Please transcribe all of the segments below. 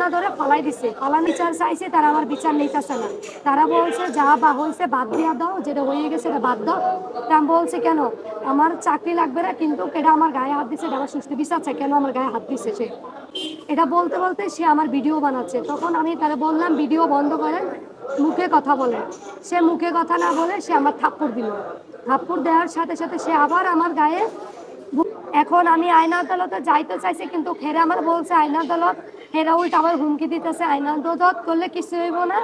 উন্না ধরে ফালাই দিছে। ফালান বিচার চাইছে, তারা আমার বিচার নিতেছে না। তারা বলছে, যা বা হয়েছে বাদ দিয়া দাও, যেটা হয়ে গেছে এটা বাদ দাও। তা বলছি, কেন? আমার চাকরি লাগবে না, কিন্তু এটা আমার গায়ে হাত দিছে? এটা আমার সুস্থ বিচার চাই, কেন আমার গায়ে হাত দিছে সে? এটা বলতে বলতে সে আমার ভিডিও বানাচ্ছে। তখন আমি তারা বললাম, ভিডিও বন্ধ করেন, মুখে কথা বলে সে মুখে কথা না বলে সে আমার থাপ্পড় দিল। থাপ্পড় দেওয়ার সাথে সাথে সে আবার আমার গায়ে এখন আমি আইনা আদালতে যাইতে চাইছি কিন্তু খেরে আমার বলছে আইনা আদালত হেরা উল্টা আবার হুমকি দিতেছে আইনা আদালত করলে কিছু হইব না।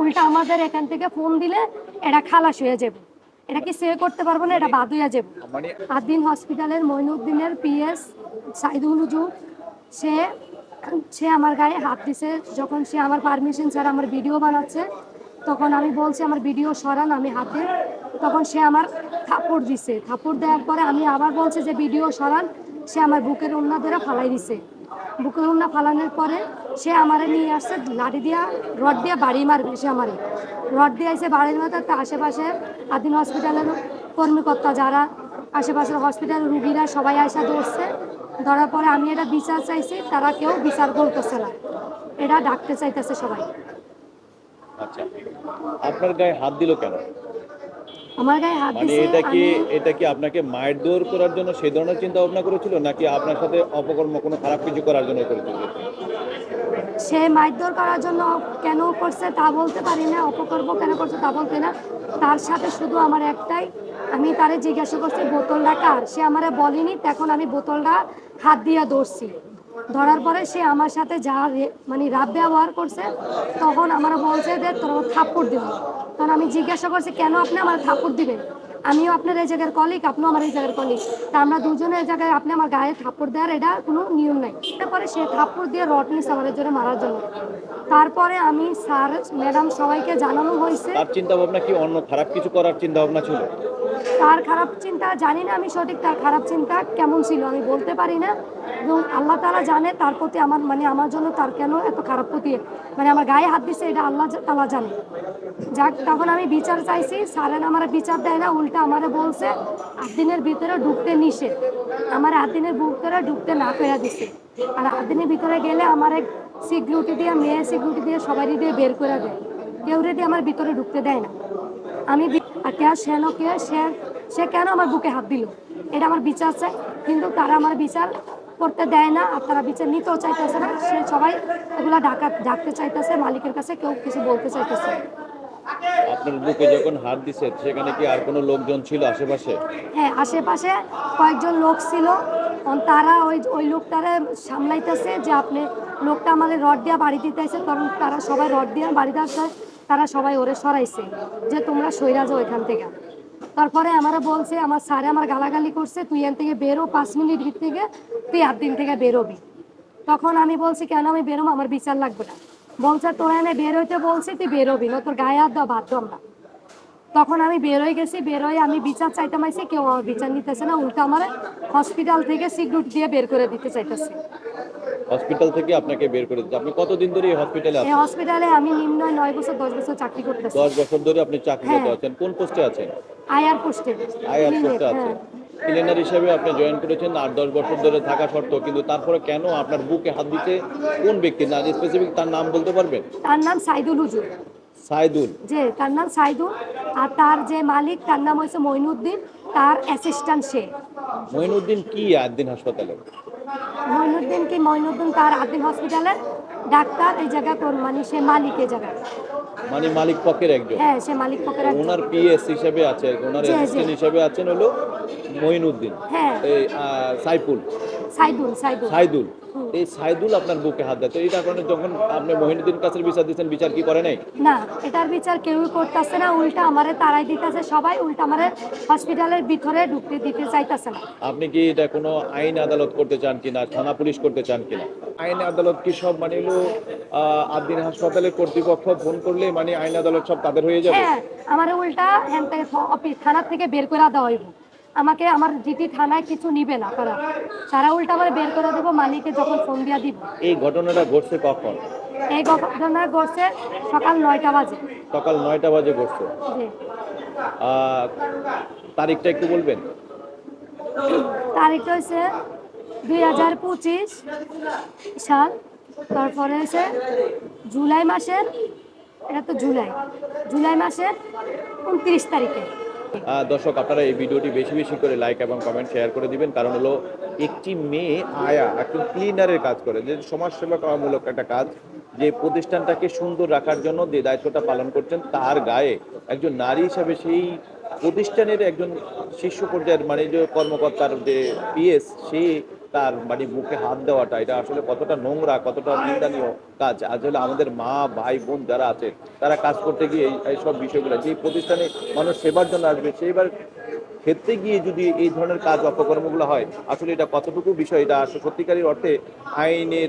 উল্টা আমাদের এখান থেকে ফোন দিলে এটা খালাস হয়ে যাবে। এটা কি সে করতে পারব না এটা বাদ হইয়া যাবে। মানে আদিন হসপিটালের মইনুদ্দিনের পিএস সাইদুল হুজুর সে সে আমার গায়ে হাত দিছে। যখন সে আমার পারমিশন ছাড়া আমার ভিডিও বানাচ্ছে তখন আমি বলছি আমার ভিডিও সরান আমি হাতে। তখন সে আমার থাপড় দিছে। থাপড় দেওয়ার পরে আমি আবার বলছে যে, ভিডিও সরান। সে আমার বুকের উন্না ধরে ফালাই দিছে। বুকের উন্না ফালানোর পরে সে আমারে নিয়ে আসছে, লাঠি দিয়া, রড দিয়া বাড়ি মারবে সে আমারে। রড দিয়ে এসে বাড়ির মতো তার আশেপাশে আদিন হসপিটালের কর্মকর্তা যারা, আশেপাশের হসপিটাল রুগীরা সবাই আসা ধরছে। ধরার পরে আমি এটা বিচার চাইছি, তারা কেউ বিচার করতেছে না। এটা ডাকতে চাইতেছে সবাই। আচ্ছা আপনার গায়ে হাত দিল কেন? আমার গায়ে হাত মানে দিছে এটা কি আমি এটা কি আপনাকে মায়ের দৌড় করার জন্য সেই ধরনের চিন্তা ভাবনা করেছিল নাকি আপনার সাথে অপকর্ম কোনো খারাপ কিছু করার জন্য করেছিল? সে মারধর করার জন্য কেন করছে তা বলতে পারি না অপকর্ম কেন করছে তা বলতে না। তার সাথে শুধু আমার একটাই আমি তারে জিজ্ঞাসা করছি বোতলটা কার? সে আমারে বলেনি তখন আমি বোতলটা হাত দিয়ে ধরছি। ধরার পরে সে আমার সাথে যা রে- মানে রাব ব্যবহার করছে তখন আমার বলছে যে তোর থাপ্পড় দিব। তখন আমি জিজ্ঞাসা করছি, কেন আপনি আমার থাপ্পড় দিবেন? আমিও আপনার এই জায়গার কলিক আপনিও আমার এই জায়গার কলিক তা আমরা দুজনে এই জায়গায় আপনি আমার গায়ে থাপ্পড় দেওয়ার এটা কোনো নিয়ম নাই। তারপরে সে থাপ্পড় দিয়ে রড নিচ্ছে আমার জন্য মারার জন্য। তারপরে আমি স্যার, ম্যাডাম সবাইকে জানানো হয়েছে। চিন্তা ভাবনা কি অন্য? খারাপ কিছু করার চিন্তা ভাবনা ছিল? তার খারাপ চিন্তা, জানি না আমি সঠিক তার খারাপ চিন্তা কেমন ছিল, আমি বলতে পারি না। এবং আল্লাহ তালা জানে তার প্রতি আমার মানে আমার জন্য তার কেন এত খারাপ প্রতি মানে আমার গায়ে হাত দিচ্ছে এটা আল্লাহ তালা জানে। যাক, তখন আমি বিচার চাইছি সারেন আমার বিচার দেয় না, উল্টা আমারে বলছে, আট দিনের ভিতরে ঢুকতে নিষেধ। আমার আট দিনের ভিতরে ঢুকতে না পেরা দিছে। আর আট দিনের ভিতরে গেলে আমার এক সিকিউরিটি দিয়ে, মেয়ে সিকিউরিটি দিয়ে সবাই দিয়ে বের করে দেয়। কেউ দিয়ে আমার ভিতরে ঢুকতে দেয় না। আমি কে সেন কে সে সে কেন আমার বুকে হাত দিল? এটা আমার বিচার চাই। কিন্তু তারা আমার বিচার করতে দেয় না আর তারা বিচার নিতেও চাইতেছে না। সে সবাই এগুলা ডাকা ডাকতে চাইতেছে মালিকের কাছে কেউ কিছু বলতে চাইতেছে আপনার বুকে যখন হাত দিছে সেখানে কি আর কোনো লোকজন ছিল আশেপাশে? হ্যাঁ আশেপাশে কয়েকজন লোক ছিল। তারা ওই ওই লোকটারে সামলাইতেছে যে আপনি লোকটা আমাদের রড দিয়া বাড়ি দিতেছে কারণ তারা সবাই রড দিয়া বাড়ি দিতে তারা সবাই ওরে সরাইছে যে তোমরা সইরা যাও এখান থেকে। তারপরে আমারা বলছে, আমার স্যারে আমার গালাগালি করছে, তুই এখান থেকে বেরো, পাঁচ মিনিট ভিত থেকে তুই আট দিন থেকে বেরোবি। তখন আমি বলছি, কেন আমি বেরোবো? আমার বিচার লাগবে না। বলছে, তোরা এনে বের হইতে বলছি, তুই বেরোবি, না তোর গায়ে হাত দেওয়া বাধ্য আমরা। তখন আমি বেরোয় গেছি বেরোয় আমি বিচার চাইতে মাইছি কেউ আমার বিচার নিতেছে না, উল্টো আমার হসপিটাল থেকে সিকিউরিটি দিয়ে বের করে দিতে চাইতেছে। হসপিটাল থেকে আপনাকে বের করে দিচ্ছে। আপনি কতদিন ধরে এই হসপিটালে এই আছেন? হসপিটালে আমি নিম্ন নয় বছর দশ বছর চাকরি করতেছি। দশ বছর ধরে আপনি চাকরিরত হ্যাঁ। আছেন। কোন পোস্টে আছেন? আয়ার পোস্টে। আইআর পোস্টে আছেন। ক্লিনার হিসেবে আপনি জয়েন করেছেন আট দশ বছর ধরে থাকা সত্ত্বেও। কিন্তু তারপরে কেন আপনার বুকে হাত দিতে কোন ব্যক্তি? না স্পেসিফিক তার নাম বলতে পারবেন? তার নাম সাইদুল হুজুর। সাইদুল। যে তার নাম সাইদুল। আর তার যে মালিক তার নাম হয়েছে মইনুদ্দিন তার অ্যাসিস্ট্যান্ট সে। মঈনুদ্দিন কি আদিন হাসপাতালে? মইনুদ্দিন কি মইনুদ্দিন তার আদিম হসপিটালের ডাক্তার? এই জায়গা কোন মানে সে মালিক এই জায়গা মানে মালিক পক্ষের একজন। হ্যাঁ সে মালিক পক্ষের একজন। ওনার পিএস হিসেবে আছে ওনার। অ্যাসিস্ট্যান্ট হিসেবে আছেন হলো মঈনুদ্দিন হ্যাঁ। এই সাইফুল। সাইদুল সাইদুল। সাইদুল। এই সাইদুল আপনার বুকে হাত দেয়। তো এই কারণে যখন আপনি মহিনুদ্দিন কাছে বিচার দিচ্ছেন বিচার কি করে নাই? না এটার বিচার কেউই করতেছে না উল্টা আমারে তারাই দিতেছে সবাই উল্টা আমারে হসপিটালের ভিতরে ঢুকতে দিতে চাইতেছে না। আপনি কি এটা কোনো আইন আদালত করতে চান কিনা থানা পুলিশ করতে চান কিনা? আইন আদালত কি সব মানে হলো আদিন হাসপাতালের কর্তৃপক্ষ ফোন করলে মানে আইন আদালত সব তাদের হয়ে যাবে? হ্যাঁ আমার উল্টা হ্যান থেকে থানা থেকে বের করে দেওয়া হইব। আমাকে আমার জিটি থানায় কিছু নিবে না তারা। সারা উল্টা আমার বের করে দেবো মালিকে যখন ফোন দিয়া দিব। এই ঘটনাটা ঘটছে কখন? এই ঘটনা ঘটছে সকাল নয়টা বাজে। সকাল নয়টা বাজে ঘটছে। তারিখটা একটু বলবেন? তারিখটা হচ্ছে দুই হাজার পঁচিশ সাল তারপরে এসে জুলাই মাসের এটা তো জুলাই জুলাই মাসের উনত্রিশ তারিখে। দর্শক, আপনারা এই ভিডিওটি বেশি বেশি করে লাইক এবং কমেন্ট শেয়ার করে দিবেন। কারণ হলো, একটি মেয়ে আয়া, একজন ক্লিনারের কাজ করে, যে সমাজসেবা করামূলক একটা কাজ, যে প্রতিষ্ঠানটাকে সুন্দর রাখার জন্য যে দায়িত্বটা পালন করছেন, তার গায়ে একজন নারী হিসাবে সেই প্রতিষ্ঠানের একজন শীর্ষ পর্যায়ের মানে যে কর্মকর্তার যে পিএস সে তার মানে বুকে হাত দেওয়াটা, এটা আসলে কতটা নোংরা, কতটা নিন্দনীয় কাজ। আসলে আমাদের মা, ভাই, বোন যারা আছে তারা কাজ করতে গিয়ে এই- এইসব বিষয়গুলো, যে প্রতিষ্ঠানে মানুষ সেবার জন্য আসবে সেইবার ক্ষেত্রে গিয়ে যদি এই ধরনের কাজ, অপকর্মগুলো হয়, আসলে এটা কতটুকু বিষয়, এটা আসলে সত্যিকারের অর্থে আইনের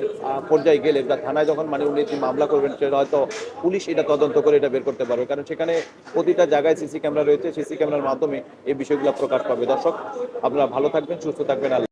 পর্যায়ে গেলে বা থানায় যখন মানে উনি একটি মামলা করবেন, সেটা হয়তো পুলিশ এটা তদন্ত করে এটা বের করতে পারবে। কারণ সেখানে প্রতিটা জায়গায় সিসি ক্যামেরা রয়েছে, সিসি ক্যামেরার মাধ্যমে এই বিষয়গুলো প্রকাশ পাবে। দর্শক, আপনারা ভালো থাকবেন, সুস্থ থাকবেন।